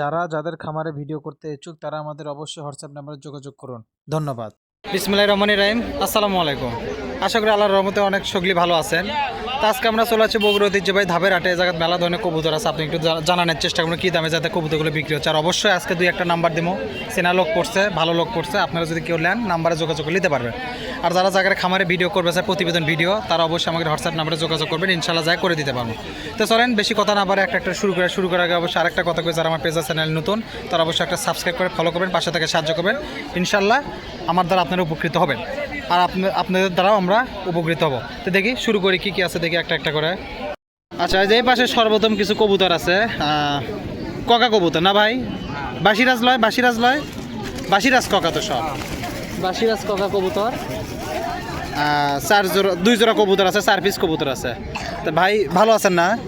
যারা যাদের খামারে ভিডিও করতে ইচ্ছুক, তারা আমাদের অবশ্যই হোয়াটসঅ্যাপ নাম্বারে যোগাযোগ করুন। ধন্যবাদ। বিসমিল্লাহ রহমান রাহিম। আসসালামু আলাইকুম। আশা করি আল্লাহর রহমতে অনেক সগলি ভালো আছেন। তো আজকে আমরা চলে আছি বগুড়া ঐতিহ্যবাহী ধাপের এই জায়গায় মেলা ধরনের কবুতর আছে, আপনি একটু জানানোর চেষ্টা করুন, কী দামে যাতে কবুতরগুলো বিক্রি হচ্ছে। আর অবশ্যই আজকে দুই একটা নাম্বার দিব চেনা লোক পড়ছে, ভালো লোক পড়ছে, আপনারা যদি কেউ নেন, নাম্বারে যোগাযোগ করে নিতে পারবেন। আর যারা জায়গায় খামারে ভিডিও করবে চায় প্রতিবেদন ভিডিও, তারা অবশ্যই আমাদের হোয়াটসঅ্যাপ নাম্বারে যোগাযোগ করবেন ইনশাল্লাহ যাই করে দিতে পারব। তো চলেন, বেশি কথা না পারে একটা একটা শুরু করে শুরু করার আগে অবশ্যই আরেকটা কথা করে যারা আমার পেজা চ্যানেল নতুন, তারা অবশ্যই একটা সাবস্ক্রাইব করে ফলো করবেন, পাশে থেকে সাহায্য করবেন। ইনশাল্লাহ আমার দ্বারা আপনারা উপকৃত হবেন। আর আপনি- আপনাদের দ্বারাও আমরা উপকৃত হব। তো দেখি শুরু করি কি কি আছে দেখি একটা একটা করে। আচ্ছা এই পাশে সর্বপ্রথম কিছু কবুতর আছে ককা কবুতর না ভাই? বাসিরাজ লয় বাসিরাজ লয়? বাসিরাজ ককা তো সব। বাসিরাজ ককা কবুতর। চার জোড়া দুই জোড়া কবুতর আছে চার পিস কবুতর আছে। তো ভাই ভালো আছেন না?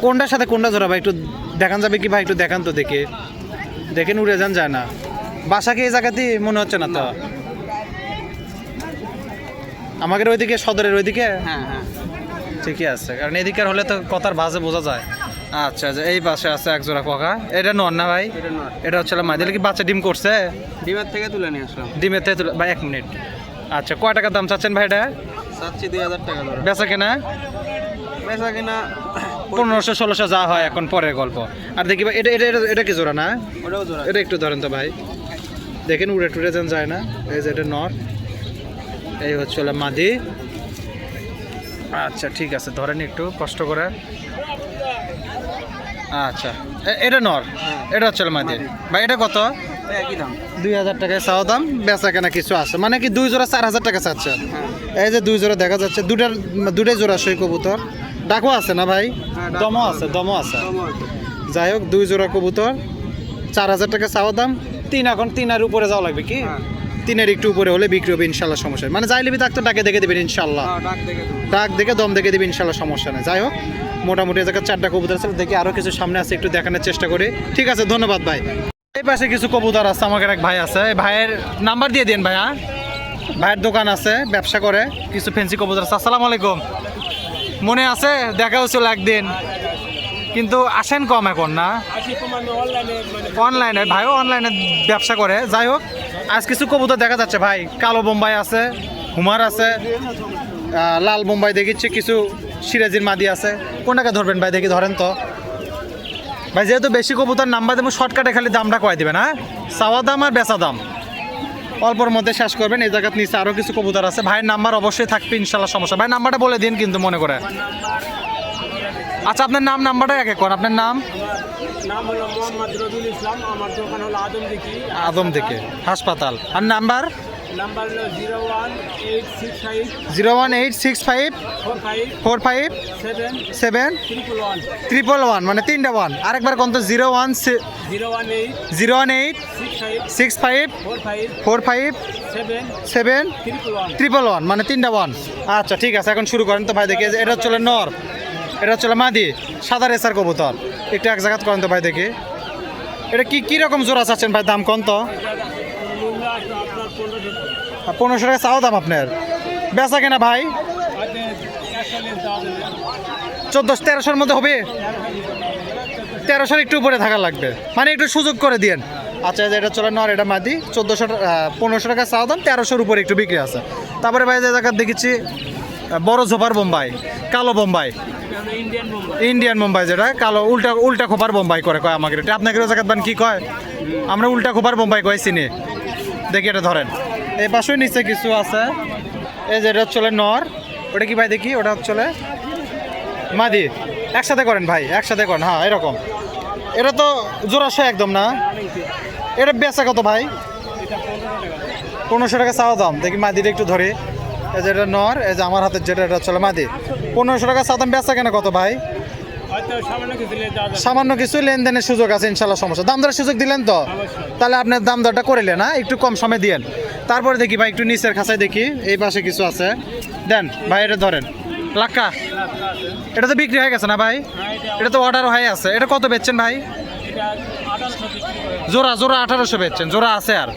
কোনটার সাথে কোনটা জোড়া ভাই একটু দেখান যাবে কি ভাই একটু দেখান তো দেখে। দেখেন উড়ে যান যায় না। বাসা কি এই জায়গাতেই মনে হচ্ছে না তো? আমাদের ওইদিকে সদরের ওইদিকে? হ্যাঁ হ্যাঁ। ঠিকই আছে কারণ এদিকের হলে তো কথার বাজে বোঝা যায়। আচ্ছা আচ্ছা এই পাশে আছে এক জোড়া ককা। এটা নন না ভাই? এটা হচ্ছে মাইদিলে কি বাচ্চা ডিম করছে? ডিমের থেকে তুলে নিয়ে আসলাম। ডিমের থেকে তুলে- ভাই এক মিনিট। আচ্ছা কয় টাকার দাম চাচ্ছেন ভাই এটা? চাচ্ছি দুই হাজার টাকা বেচা কেনা? পয়সা কিনা পনেরোশো ষোলোশো যা হয় এখন পরের গল্প। আর দেখি ভাই এটা এটা এটা- কি জোড়া না? জোড়া। এটা একটু ধরেন তো ভাই। দেখেন উড়ে টুড়ে যেন যায় না। এই যে এটা নর। এই হচ্ছে হলো মাদি। আচ্ছা ঠিক আছে ধরেন একটু কষ্ট করে। আচ্ছা এটা নর এটা হচ্ছে মাদি। ভাই এটা কত? দুই হাজার টাকায় চাওয়া দাম বেচা কেনা কিছু আছে। মানে কি দুই জোড়া চার হাজার টাকা চাচ্ছে? এই যে দুই জোড়া দেখা যাচ্ছে দুটার দুটাই জোড়া সই কবুতর। ডাকও আছে না ভাই? হ্যাঁ, দমও আছে। দমও আছে। যাই হোক দুই জোড়া কবুতর চার হাজার টাকা চাওয়া দাম। তিন এখন তিনের উপরে যাওয়া লাগবে কি? হ্যাঁ। তিনের একটু উপরে হলে বিক্রি হবে ইনশাল্লাহ সমস্যা মানে যাই লিবি তাকে তো ডাকে দেখে দেবেন ইনশাল্লাহ। হ্যাঁ, ডাক দেখে দম দেখে দেবে ইনশাল্লাহ সমস্যা নেই। যাই হোক মোটামুটি জায়গায় চারটা কবুতর আছে দেখি আরও কিছু সামনে আছে একটু দেখানোর চেষ্টা করি। ঠিক আছে ধন্যবাদ ভাই। এই পাশে কিছু কবুতর আছে আমাকে এক ভাই আছে। ভাইয়ের নাম্বার দিয়ে দিন ভাইয়া ভাইয়ের দোকান আছে ব্যবসা করে কিছু ফেন্সি কবুতর আছে। আসসালামু আলাইকুম। মনে আছে? দেখা হচ্ছিল একদিন। কিন্তু আসেন কম এখন না? অনলাইনে ভাইও অনলাইনে ব্যবসা করে। যাই হোক আজ কিছু কবুতর দেখা যাচ্ছে, ভাই। কালো বোম্বাই আছে, হুমার আছে লাল বোম্বাই দেখিচ্ছে, কিছু সিরাজির মাদি আছে। কোনটাকে ধরবেন ভাই, দেখি ধরেন তো। ভাই, যেহেতু বেশি কবুতর নাম্বার দেবো, শর্টকাটে খালি দামটা কয় দিবেন হ্যাঁ? চাওয়া দাম আর বেচা দাম। অল্পর মধ্যে শেষ করবেন, এই জায়গার নিচে আরও কিছু কবুতর আছে। ভাইয়ের নাম্বার অবশ্যই থাকবে, ইনশাল্লাহ সমস্যা। ভাই, নাম্বারটা বলে দিন কিন্তু মনে করে। আচ্ছা আপনার নাম নাম্বারটা এক করেন আপনার নাম? নাম হলো মোহাম্মদ রবিউল ইসলাম আমার দোকান হলো আদম দেখি আদম থেকে হাসপাতাল। আর নাম্বার? নাম্বার হলো zero one eight six five zero one eight six five four five four five seven seven triple one. Triple one মানে তিনটা ওয়ান। আরেকবার কোন তো zero one zero one eight zero one eight six five four five seven triple one. মানে তিনটা one. আচ্ছা ঠিক আছে এখন শুরু করেন তো ভাই দেখি এটা চলে নর। এটা হচ্ছে মাদি, সাদা রেসার কবুতর। একটু এক জায়গাত করেন তো ভাই দেখি। এটা কি কি রকম জোড়া চাচ্ছেন ভাই? দাম আপনার পনেরো পনেরোশো টাকা চাও দাম আপনার। বেচা কেনা ভাই? চোদ্দোশো, তেরোশোর মধ্যে হবে? তেরোশোর একটু উপরে থাকা লাগবে। মানে একটু সুযোগ করে দিন আচ্ছা এটা চলে নর, এটা মাদি। চোদ্দোশো পনেরোশো টাকা চাও দাম, তেরোশোর উপরে একটু বিক্রি আছে। তারপরে ভাই যে জায়গা দেখেছি বড় ঝোপার বোম্বাই, কালো বোম্বাই। ইন্ডিয়ান বোম্বাই যেটা, কালো, উল্টা উল্টা খোপার বোম্বাই করে কয় আমাকে এটা। আপনাকে জায়গা বান কি কয়? আমরা উল্টা খোপার বোম্বাই কয় চিনি। দেখি এটা ধরেন। এই পাশেও নিচে কিছু আছে। এই যে এটা চলে নর। ওটা কি ভাই দেখি? ওটা চলে মাদি। একসাথে করেন ভাই, একসাথে করেন। হ্যাঁ এরকম। এটা তো জোড়াশো একদম না। এটা বেচা কত ভাই? পনেরোশো টাকা চাওয়া দাম। দেখি মাদিটা একটু ধরে। এই যে এটা নর এই যে আমার হাতের যেটা এটা চলে মাদি। পনেরোশো টাকা চাওয়া দাম বেচা কেন কত ভাই? সামান্য কিছু লেনদেনের সুযোগ আছে ইনশাল্লাহ সমস্যা। দাম দরের সুযোগ দিলেন তো? তাহলে আপনার দাম দরটা করিলেন না একটু কম সময় দিয়েন। তারপরে দেখি ভাই একটু নিচের খাঁচায় দেখি। এই পাশে কিছু আছে। দেন ভাই এটা ধরেন। লাক্কা। এটা তো বিক্রি হয়ে গেছে না ভাই? এটা তো অর্ডার হয়ে আছে। এটা কত বেচছেন ভাই? জোড়া জোড়া আঠারোশো বেচছেন। জোড়া আছে আর।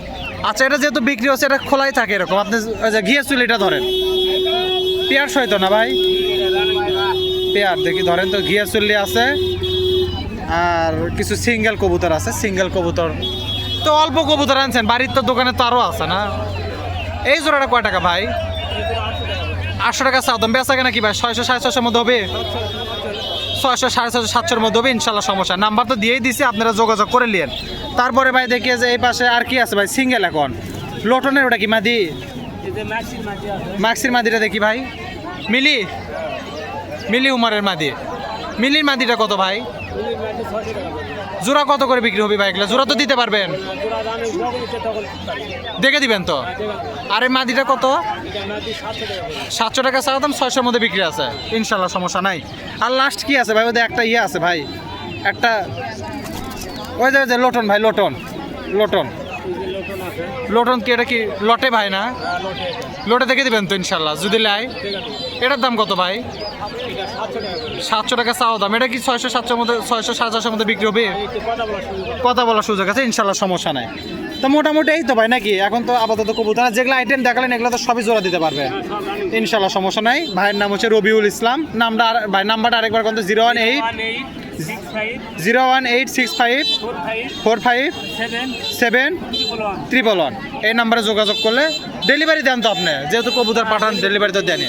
আচ্ছা এটা যেহেতু বিক্রি হচ্ছে, এটা খোলাই থাকে এরকম। আপনি ঘিয়ে চুল এটা ধরেন। পেয়ার সহিত না ভাই? পেয়ার, দেখি ধরেন তো ঘিয়া চুল্লি আছে, আর কিছু সিঙ্গেল কবুতর আছে, সিঙ্গেল কবুতর। তো অল্প কবুতর আনছেন, বাড়ির তো দোকানে তো আরও আছে না? এই জোড়াটা কয় টাকা ভাই? আটশো টাকা চাও দাম, বেচা কেনা কি ভাই? ছয়শো, সাড়ে ছয়শোর মধ্যে হবে? ছয়শো, সাড়ে ছয়শো, সাতশোর মধ্যে হবে, ইনশাল্লাহ সমস্যা। নাম্বার তো দিয়েই দিছি, আপনারা যোগাযোগ করে নিন তারপরে ভাই দেখি যে এই পাশে আর কি আছে ভাই, সিঙ্গেল এখন। লোটনের ওটা কি, মাদি? মাক্সির মাদিটা দেখি ভাই। মিলি? মিলি উমারের মাদি। মিলির মাদিটা কত ভাই? জোড়া কত করে বিক্রি হবে ভাই এগুলো? জোড়া তো দিতে পারবেন। দেখে দিবেন তো? আর এই মাদিটা কত? সাতশো টাকা চাওয়া দাম ছয়শোর মধ্যে বিক্রি আছে। ইনশাল্লাহ সমস্যা নাই। আর লাস্ট কি আছে ভাই? ওদের একটা ইয়ে আছে ভাই। একটা ওই যে ওই যে লোটন ভাই লোটন। লোটন। লোটন কি এটা কি? লটে ভাই না? আর লোটে। দেখে দিবেন তো ইনশাল্লাহ। যদি লাই। এটার দাম কত ভাই? সাতশো টাকা। চাওয়া দাম। এটা কি ছয়শো সাতশোর মধ্যে ছয়শো সাড়ে ছয়শোর মধ্যে বিক্রি হবে? কথা বলার সুযোগ আছে। ইনশাল্লাহ সমস্যা নাই। তো মোটামুটি এই তো ভাই নাকি? এখন তো আপাতত কবুতর যেগুলো আইটেম দেখালেন এগুলো তো সবই জোড়া দিতে পারবে। ইনশাল্লাহ সমস্যা নাই। ভাইয়ের নাম হচ্ছে রবিউল ইসলাম। নামটা আর- ভাই নাম্বারটা আরেকবার কিন্তু zero one eight zero one eight six five four five seven. Triple one. এই নাম্বারে যোগাযোগ করলে ডেলিভারি দেন তো আপনি। যেহেতু কবুতর পাঠান ডেলিভারি তো দেন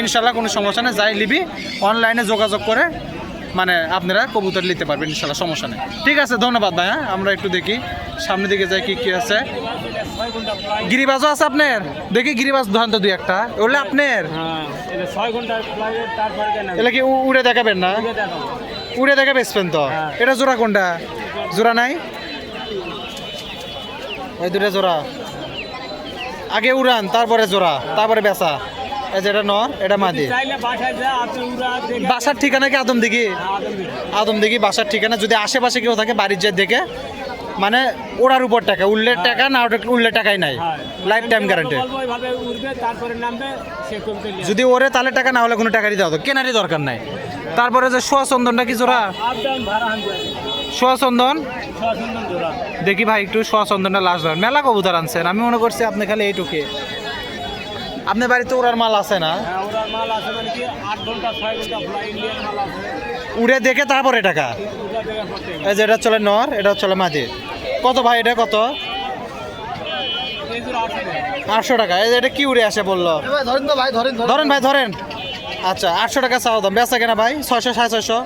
ইনশাল্লাহ কোনো সমস্যা নেই যাই লিবি অনলাইনে যোগাযোগ করে মানে আপনারা কবুতর নিতে পারবেন ইনশাল্লাহ সমস্যা নেই। ঠিক আছে ধন্যবাদ ভাই হ্যাঁ আমরা একটু দেখি সামনের দিকে যাই কি কি আছে। গিরিবাজও আছে আপনার? দেখি গিরিবাজ ধরেন তো দুই একটা। ওগুলো আপনার? এটা কি উড়ে দেখাবেন না? উড়ে দেখে বেচবেন তো? হ্যাঁ। এটা জোড়া কোনটা? জোড়া নাই? ওই দুটা জোড়া। আগে উড়ান তারপরে জোড়া তারপরে বেচা। এই যে এটা নর এটা মাদি। বাসার ঠিকানা কি আদম দিঘি? হ্যাঁ, আদম দিঘি। বাসার ঠিকানা যদি আশেপাশে কেউ থাকে বাড়ির যে দেখে মানে ওড়ার উপর টাকা উল্লের টাকা না উল্লের টাকাই নাই। হ্যাঁ। লাইফ টাইম গ্যারান্টি যদি ওরে তাহলে টাকা না হলে কোনো টাকারই দেওয়া হতো কেনারই দরকার নাই। তারপরে যে সোয়া চন্দনটা কি জোড়া? আপ ডাউন ভাড়া আনবে। সোয়া চন্দন ছয় সুন্দর জোড়া। দেখি ভাই একটু সোয়া চন্দনটা লাস্ট ধরেন। মেলা কবুতর আনছেন। আমি মনে করছি আপনি খালি এইটুকে। আপনার বাড়িতে ওরার মাল আছে না? হ্যাঁ, ওরার মাল আছে মানে কি, আট ঘণ্টা, ছয় ঘণ্টা flight, ইন্ডিয়ান মাল আছে। উড়ে দেখে তারপরে টাকা। এই যে এটা চলে নর এটা চলে মাঝে। কত ভাই এটা কত? আটশো টাকা। এই যে এটা কি উড়ে আসে বলল? ধরেন ভাই ধরেন। ধরেন ভাই ধরেন। আচ্ছা আটশো টাকা চাও দাম। বেচা কেনা ভাই? ছয়শো সাড়ে ছয়শো?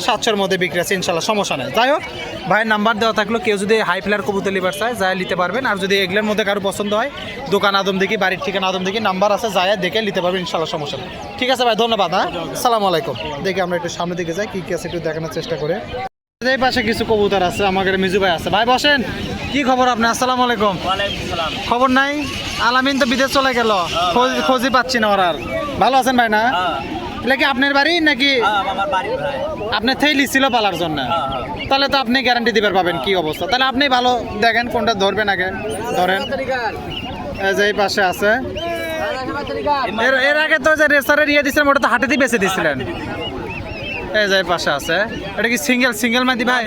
সাতশোর মধ্যে। বিক্রি আছে ইনশাল্লাহ সমস্যা নেই। যাই হোক ভাইয়ের নাম্বার দেওয়া থাকল কেউ যদি হাই ফ্লার কবুতর লিবার চায় যায় নিতে পারবেন। আর যদি এগুলোর মধ্যে কারও পছন্দ হয় দোকান আদম দেখি বাড়ির ঠিকানা আদম দেখি নাম্বার আছে যায় দেখে নিতে পারবেন ইনশাল্লাহ সমস্যা নেই। ঠিক আছে ভাই ধন্যবাদ হ্যাঁ? সালাম আলাইকুম। দেখি আমরা একটু সামনে দিকে যাই কি কি আছে একটু দেখানোর চেষ্টা করে। এই পাশে কিছু কবুতর আছে আমাদের মিজু ভাই আছে। ভাই বসেন। কি খবর আপনি আসসালামু আলাইকুম। খবর নাই? আলামিন তো বিদেশ চলে গেল। খোঁজ- খোঁজই পাচ্ছি না ওর আর। ভালো আছেন ভাই না? হ্যাঁ, এটা কি আপনার বাড়ি নাকি আপনার থেলি থেইলি ছিল পালার জন্য? হ্যাঁ, হ্যাঁ। তাহলে তো আপনি গ্যারান্টি দিবার পাবেন কি অবস্থা? তাহলে আপনি ভালো দেখেন কোনটা ধরবেন আগে ধরেন। এই যে এই পাশে আছে। এর আগে তো যে রেসারের ইয়ে দিছিলেন ওটা তো হাটেতেই বেঁচে দিছিলেন। এই যে পাশে আছে। এটা কি সিঙ্গেল সিঙ্গেল মাদি ভাই?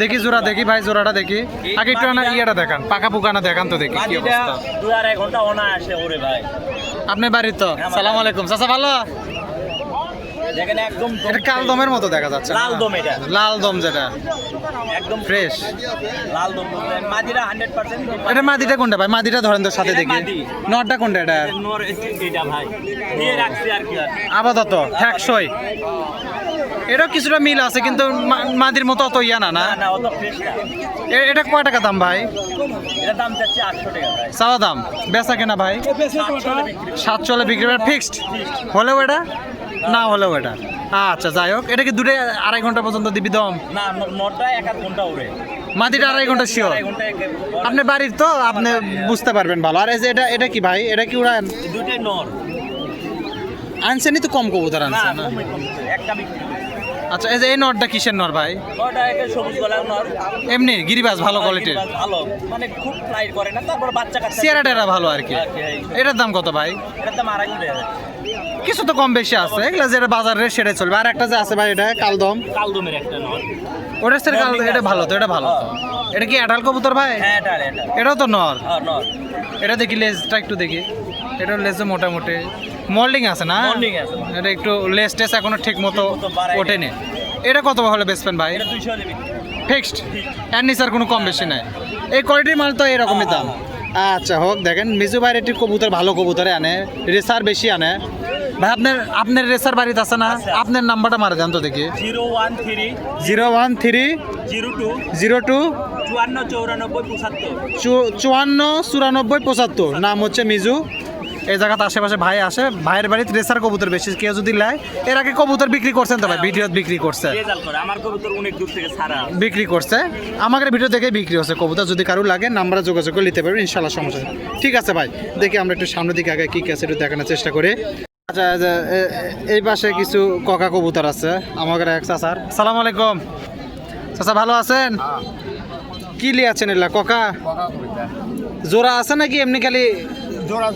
দেখি জোড়া দেখি ভাই জোড়াটা দেখি। আগে একটু না ইয়েটা দেখান পাকা পুকানা দেখান তো দেখি কি অবস্থা। ঘণ্টা অনা আসে ওরে ভাই। আপনি বাড়ি তো? সালাম আলাইকুম। চাচা ভালো? এটা কালদমের মতো দেখা যাচ্ছে লাল দম যেটা। ফ্রেশ এটা মাদিটা কোনটা ভাই? মাদিটা ধরেন তো সাথে দেখি। নটটা কোনটা এটা? আপাতত 100 এটা কিছুটা মিল আছে কিন্তু মাদির মতো অত ইয়া না না? এটা কয় টাকা দাম ভাই? চাওয়া দাম। বেচা কেনা ভাই? সাত চলে বিক্রি ফিক্সড হলেও এটা? না। হলেও এটা। আচ্ছা যাই হোক। এটা কি দূরে আড়াই ঘণ্টা পর্যন্ত দিবি দম? না মাটিটা আড়াই ঘণ্টা শিওর আপনি বাড়ির তো আপনি বুঝতে পারবেন ভালো। আর এই যে এটা এটা কি ভাই? এটা কি উড়ান? দুটাই নর। আনছেনই তো কম কবুতর না আনছেন আচ্ছা এই যে এই নটটা কিসের নর ভাই? সবুজ গলার নর। এমনি গিরিবাজ ভালো কোয়ালিটির ভালো। মানে খুব ফ্লাইট করে না তারপর বাচ্চা কাচ্চা চেয়ারা টেরা ভালো আর কি। এটার দাম কত ভাই? এটার দাম আড়াই কিছু তো কম বেশি আছে এগুলো যেটা বাজার রেট সেটাই চলবে। আর একটা যে আছে ভাই এটা কালদম। কালদমের একটা নর। ওটার সাথে কাল এটা ভালো তো এটা ভালো তো। এটা কি আঠাল কবুতর ভাই? হ্যাঁ এটা এটা এটাও তো নর। হ্যাঁ নর। এটা দেখি লেজটা একটু দেখি। এটার লেজে মোটামুটি। মোল্ডিং আছে না? আছে। এটা একটু লেস টেস এখনও ঠিক মতো ওঠেনি এটা কত হলে বেচবেন ভাই? এটা ফিক্সড? এর নিচে আর কোনো কম বেশি নাই। এই কোয়ালিটির মাল তো এরকমই দাম। আচ্ছা হোক দেখেন মিজু ভাইয়ের একটি কবুতর ভালো কবুতরে আনে। রেসার বেশি আনে। ভাই আপনার আপনার রেসার বাড়িতে আছে না? আপনার নাম্বারটা মারা যান তো দেখি। Zero one three. Zero one three. Zero two. Zero two. চুয়ান্ন চৌরানব্বই পঁচাত্তর। চুয়ান্ন চুরানব্বই পঁচাত্তর। নাম হচ্ছে মিজু। এই জায়গাতে আশেপাশে ভাই আসে। ভাইয়ের বাড়িতে রেসার কবুতর বেশি কেউ যদি নেয় এর আগে কবুতর বিক্রি করছেন তো ভাই ভিডিও বিক্রি করছে। আমার কবুতর অনেক দূর থেকে ছাড়া বিক্রি করছে। আমাদের ভিডিও দেখে বিক্রি হচ্ছে কবুতর। যদি কারও লাগে নাম্বারে যোগাযোগ করে নিতে পারবেন ইনশাল্লাহ সমস্যা। ঠিক আছে ভাই দেখি আমরা একটু সামনের দিকে আগে কি কি আছে একটু দেখানোর চেষ্টা করি। আচ্ছা এই পাশে কিছু ককা কবুতর আছে আমাদের এক চাচার। সালাম আলাইকুম। চাচা ভালো আছেন? কি লিয়ে আছেন এলা ককা? জোড়া আছে নাকি? এমনি খালি জোড়া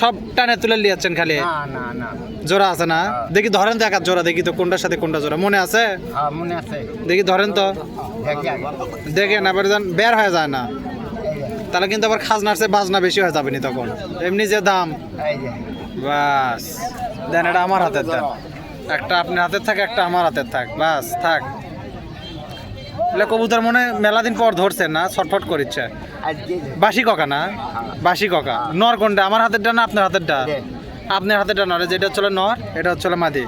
সব টানে তুলে লিয়ে আছেন খালি? না না না। জোড়া আছে না? দেখি ধরেন তো একা জোড়া দেখি তো কোনটার সাথে কোনটা জোড়া। মনে আছে? হ্যাঁ মনে আছে। দেখি ধরেন তো। দেখেন আবার যেন বের হয়ে যায় না। তাহলে কিন্তু আবার খাজনার চেয়ে বাজনা বেশি হয়ে যাবে নি তখন। এমনি যে দাম। বাস। দেন এটা আমার হাতের দেন। একটা আপনার হাতের থাক একটা আমার হাতের থাক। বাস থাক। এলে কবুতর মনে হয় মেলা দিন পর ধরছে না ছটফট করিচ্ছে। বাসি ককা না? বাসি ককা। নর কোনটা? আমার হাতেরটা না আপনার হাতেরটা? জি। আপনার হাতেরটা নর যেটা হচ্ছে নর এটা হচ্ছে মাদি।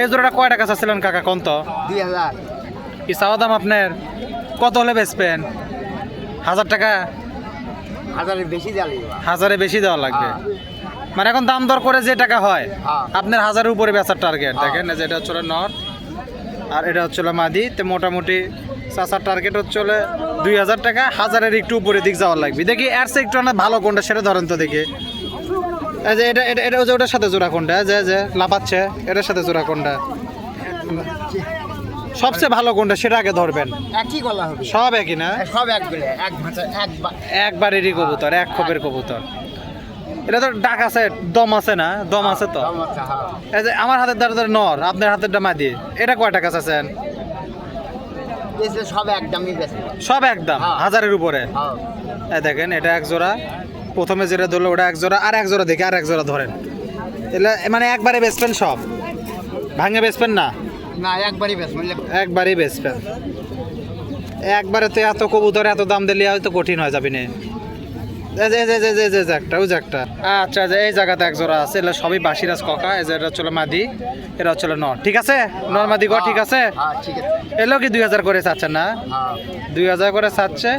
এই জোড়াটা কয় টাকা চাচ্ছিলেন কাকা কোন তো? হাজার। কি চাওয়া দাম আপনার? কত হলে বেচবেন? হাজার টাকা? হাজারের বেশি হাজারে বেশি দেওয়া লাগবে। মানে এখন দাম দর করে যে টাকা হয় হ্যাঁ। আপনার হাজারের উপরে বেচার টার্গেট দেখেন এই যে এটা হচ্ছে নর আর এটা হচ্ছে মাদি। তো মোটামুটি চাচার টার্গেট হচ্ছে হলে দুই হাজার টাকা হাজারের একটু উপরে দিক যাওয়ার লাগবে। দেখি এর চেয়ে একটু ভালো কোনটা সেটা ধরেন তো দেখি। এই যে এটা এটা এটা ওটার সাথে জোড়া কোনটা? যে যে লাফাচ্ছে এটার সাথে জোড়া কোনটা? সবচেয়ে ভালো কোনটা সেটা আগে ধরবেন। একই গলা হবে। সব একই না? সব এক বেলে এক একবারেরই কবুতর এক খোপের কবুতর। এটা তো ডাক আছে দম আছে না? দম আছে তো? হ্যাঁ। এই যে আমার হাতের দ্বারা ধরে নর আপনার হাতের ডা দিয়ে এটা কয় টাকা চাচ্ছেন? যে সব একদমই বেচলে সব একদম হ্যাঁ। হাজারের উপরে। হ্যাঁ। দেখেন এটা এক জোড়া। প্রথমে যেটা ধরলো ওটা এক জোড়া আর এক জোড়া দেখে আর এক জোড়া ধরেন। এলে মানে একবারে বেচবেন সব। ভাঙে বেচবেন না? না একবারই বেচবেন একবারেই বেচবেন। একবারে তো এত কবুতর এত দাম দিলে হয়তো কঠিন হয়ে যাবে না। একটা ওই একটা। আচ্ছা এই জায়গাতে এক জোড়া আছে। এগুলো সবই বাসিরাজ ককা এই এটা হচ্ছে মাদি এটা হচ্ছে নর। ঠিক আছে? নর মাদি গ ঠিক আছে? হ্যাঁ ঠিক আছে। এলো কি দুই হাজার করে চাচ্ছেন না? হ্যাঁ। দুই হাজার করে চাচ্ছে।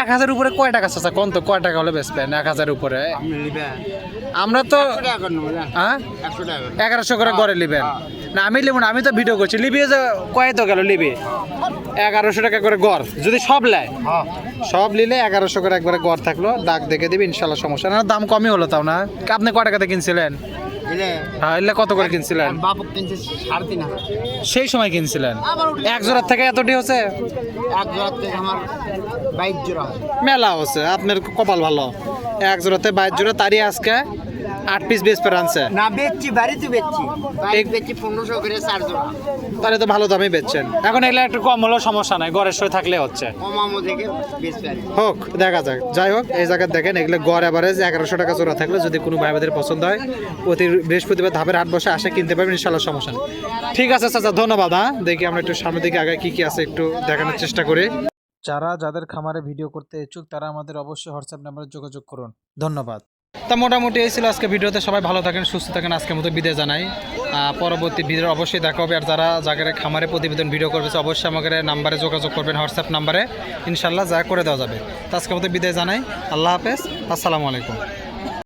এক হাজার উপরে কয় টাকা চাচ্ছে? কোন তো কয় টাকা হলে বেচবেন এক হাজার উপরে। আমরা তো হ্যাঁ। এগারোশো করে গড়ে নিবেন। না আমি লিব না আমি তো ভিডিও করছি। লিবি যে কয় তো গেল লিবি? এগারোশো টাকা করে গড়। যদি সব নেয়? হ্যাঁ। সব নিলে এগারোশো করে একবারে গড় থাকল। দাগ দেখে দিবি ইনশাল্লাহ সমস্যা না দাম কমই হলো তাও না? আপনি কয় টাকাতে কিনছিলেন? হ্যাঁ এলে কত করে কিনছিলেন? সেই সময় কিনছিলেন? এক জোড়ার থেকে এতটি হচ্ছে? এক জোড়ার থেকে আমার বাইক জোড়া মেলা হচ্ছে। আপনার কপাল ভালো। এক জোড়াতে বাইশ জোড়া। তারই আজকে আট পিস বেশ পের আনছে না বেচছি বাড়িতে বেচছি। এক- বেচছি পনেরোশো করে চার জোড়া তাহলে তো ভালো দামে বেচছেন। এখন এগুলো একটু কম হলেও সমস্যা নাই ঘরের সই থাকলে হচ্ছে। কমামো থেকে বেচতে পারি। হোক দেখা যাক। যাই হোক এই জায়গায় দেখেন এগুলো গড় অ্যাভারেজ এগারোশো টাকা জোড়া থাকলে যদি কোনো ভাই বোনের পছন্দ হয় প্রতি বৃহস্পতিবার ধাপের হাট বসে আসে কিনতে পারবেন ইনশাল্লাহ সমস্যা নেই। ঠিক আছে চাচা ধন্যবাদ হ্যাঁ। দেখি আমরা একটু সামনের দিকে আগে কি কি আছে একটু দেখানোর চেষ্টা করি। যারা যাদের খামারে ভিডিও করতে ইচ্ছুক তারা আমাদের অবশ্যই হোয়াটসঅ্যাপ নাম্বারে যোগাযোগ করুন। ধন্যবাদ। তা মোটামুটি এই ছিল আজকে ভিডিওতে। সবাই ভালো থাকেন, সুস্থ থাকেন। আজকের মতো বিদায় জানাই। পরবর্তী ভিডিও অবশ্যই দেখা হবে। আর যারা জায়গায় খামারে প্রতিবেদন ভিডিও করবে অবশ্যই আমাকে নাম্বারে যোগাযোগ করবেন হোয়াটসঅ্যাপ নাম্বারে। ইনশাল্লাহ যা করে দেওয়া যাবে। তা আজকের মতো বিদায় জানাই। আল্লাহ হাফেজ। আসসালামু আলাইকুম।